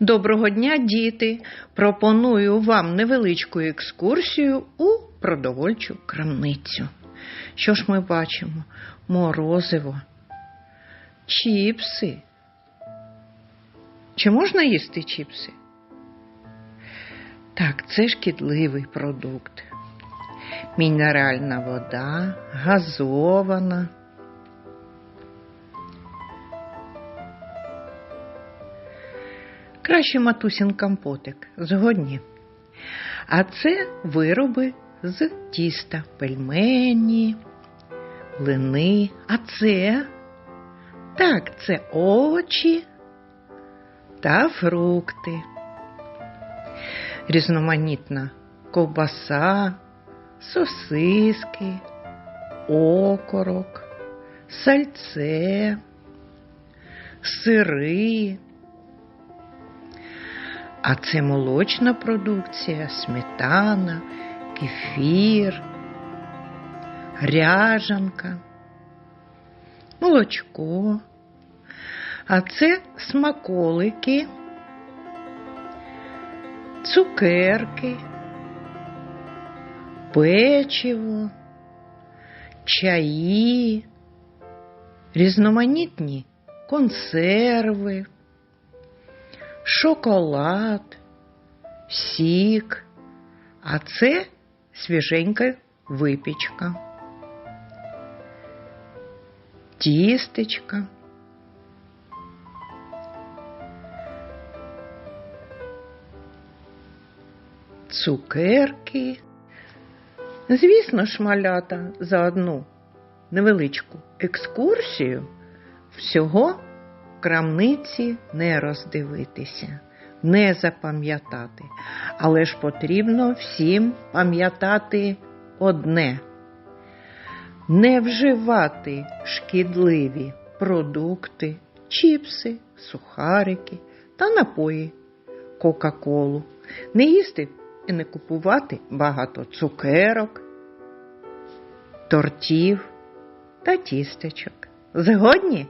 Доброго дня, діти! Пропоную вам невеличку екскурсію у продовольчу крамницю. Що ж ми бачимо? Морозиво, чіпси. Чи можна їсти чіпси? Так, це шкідливий продукт. Мінеральна вода, газована. Краще матусін компотик, згодні. А це вироби з тіста, пельмені, блини. А це так, це овочі та фрукти. Різноманітна ковбаса, сосиски, окорок, сальце, сири. А це молочна продукція, сметана, кефір, ряжанка, молочко. А це смаколики, цукерки, печиво, чаї, різноманітні консерви шоколад, сік, а це свіженька випічка, тістечка. Цукерки. Звісно ж, малята за одну невеличку екскурсію всього крамниці не роздивитися, не запам'ятати. Але ж потрібно всім пам'ятати одне: не вживати шкідливі продукти, чіпси, сухарики та напої, Кока-Колу, не їсти і не купувати багато цукерок, тортів та тістечок. Згодні?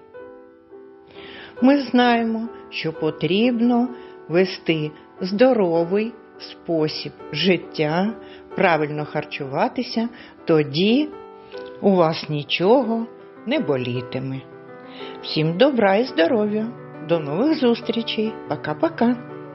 Ми знаємо, що потрібно вести здоровий спосіб життя, правильно харчуватися, тоді у вас нічого не болітиме. Всім добра і здоров'я! До нових зустрічей! Пока-пока!